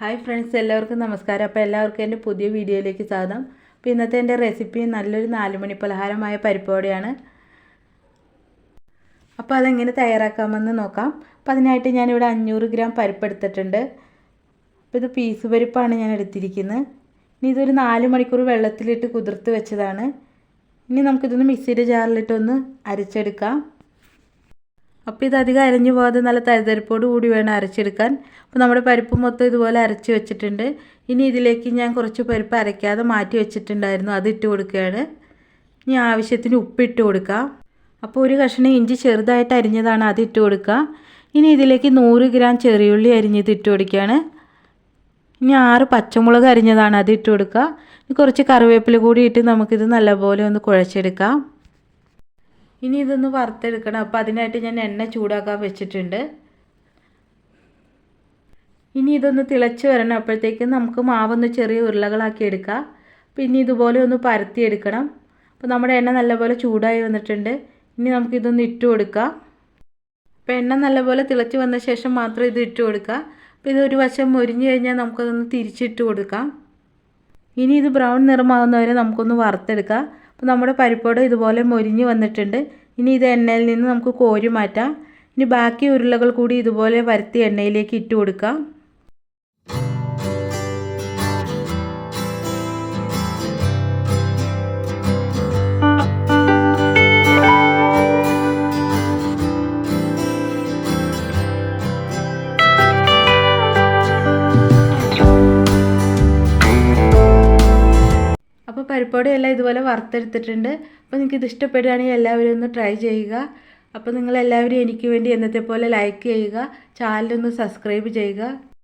Hi friends എല്ലാവർക്കും നമസ്കാരം. അപ്പോൾ എല്ലാവർക്കും എന്റെ പുതിയ വീഡിയോയിലേക്ക് സ്വാഗതം. അപ്പോൾ ഇന്നത്തെ എന്റെ റെസിപ്പി നല്ലൊരു നാലുമണി പലഹാരമായ പരിപ്പോടെയാണ് അപ്പോൾ അതെങ്ങനെ തയ്യാറാക്കാമെന്ന് നോക്കാം. അപ്പോൾ അതിനായിട്ട് ഞാനിവിടെ അഞ്ഞൂറ് ഗ്രാം പരിപ്പ് എടുത്തിട്ടുണ്ട് അപ്പോൾ ഇത് പീസ് പരിപ്പാണ് ഞാൻ എടുത്തിരിക്കുന്നത്. ഇനി ഇതൊരു നാല് മണിക്കൂർ വെള്ളത്തിലിട്ട് കുതിർത്ത് വെച്ചതാണ്. ഇനി നമുക്കിതൊന്ന് മിക്സിയുടെ ജാറിലിട്ടൊന്ന് അരച്ചെടുക്കാം. അപ്പോൾ ഇത് അധികം അരഞ്ഞു പോകാതെ നല്ല തരിതരിപ്പോട് കൂടി വേണം അരച്ചെടുക്കാൻ. അപ്പോൾ നമ്മുടെ പരിപ്പ് മൊത്തം ഇതുപോലെ അരച്ച് വെച്ചിട്ടുണ്ട്. ഇനി ഇതിലേക്ക് ഞാൻ കുറച്ച് പരിപ്പ് അരയ്ക്കാതെ മാറ്റി വെച്ചിട്ടുണ്ടായിരുന്നു. അത് ഇട്ട് കൊടുക്കുകയാണ്. ഇനി ആവശ്യത്തിന് ഉപ്പിട്ട് കൊടുക്കാം. അപ്പോൾ ഒരു കഷ്ണം ഇഞ്ചി ചെറുതായിട്ട് അരിഞ്ഞതാണ് അത് ഇട്ട് കൊടുക്കുക. ഇനി ഇതിലേക്ക് നൂറ് ഗ്രാം ചെറിയുള്ളി അരിഞ്ഞത് ഇട്ട് കൊടുക്കുകയാണ്. ഇനി ആറ് പച്ചമുളക് അരിഞ്ഞതാണ് അത് ഇട്ട് കൊടുക്കുക. കുറച്ച് കറിവേപ്പില കൂടി ഇട്ട് നമുക്കിത് നല്ലപോലെ ഒന്ന് കുഴച്ചെടുക്കാം. ഇനി ഇതൊന്ന് വറുത്തെടുക്കണം. അപ്പോൾ അതിനായിട്ട് ഞാൻ എണ്ണ ചൂടാക്കാൻ വെച്ചിട്ടുണ്ട്. ഇനി ഇതൊന്ന് തിളച്ച് വരണം. അപ്പോഴത്തേക്കും നമുക്ക് മാവൊന്ന് ചെറിയ ഉരുളകളാക്കി എടുക്കാം. പിന്നെ ഇതുപോലെ ഒന്ന് പരത്തിയെടുക്കണം. അപ്പോൾ നമ്മുടെ എണ്ണ നല്ലപോലെ ചൂടായി വന്നിട്ടുണ്ട്. ഇനി നമുക്കിതൊന്ന് ഇട്ട് കൊടുക്കാം. അപ്പോൾ എണ്ണ നല്ലപോലെ തിളച്ച് വന്ന ശേഷം മാത്രം ഇത് ഇട്ട് കൊടുക്കുക അപ്പോൾ ഇതൊരു വശം മുരിഞ്ഞ് കഴിഞ്ഞാൽ നമുക്കതൊന്ന് തിരിച്ചിട്ട് കൊടുക്കാം. ഇനി ഇത് ബ്രൗൺ നിറമാകുന്നവരെ നമുക്കൊന്ന് വറുത്തെടുക്കാം. അപ്പോൾ നമ്മുടെ പരിപ്പോട് ഇതുപോലെ മൊരിഞ്ഞ് വന്നിട്ടുണ്ട്. ഇനി ഇത് എണ്ണയിൽ നിന്ന് നമുക്ക് കോരി മാറ്റാം. ഇനി ബാക്കി ഉരുളകൾ കൂടി ഇതുപോലെ വരുത്തി എണ്ണയിലേക്ക് ഇട്ട് കൊടുക്കാം. അപ്പോൾ പരിപ്പോടെ എല്ലാം ഇതുപോലെ വറുത്തെടുത്തിട്ടുണ്ട്. അപ്പോൾ നിങ്ങൾക്ക് ഇത് ഇഷ്ടപ്പെടുകയാണെങ്കിൽ എല്ലാവരും ഒന്ന് ട്രൈ ചെയ്യുക. അപ്പോൾ നിങ്ങളെല്ലാവരും എനിക്ക് വേണ്ടി എന്നത്തെ പോലെ ലൈക്ക് ചെയ്യുക. ചാനലൊന്ന് സബ്സ്ക്രൈബ് ചെയ്യുക.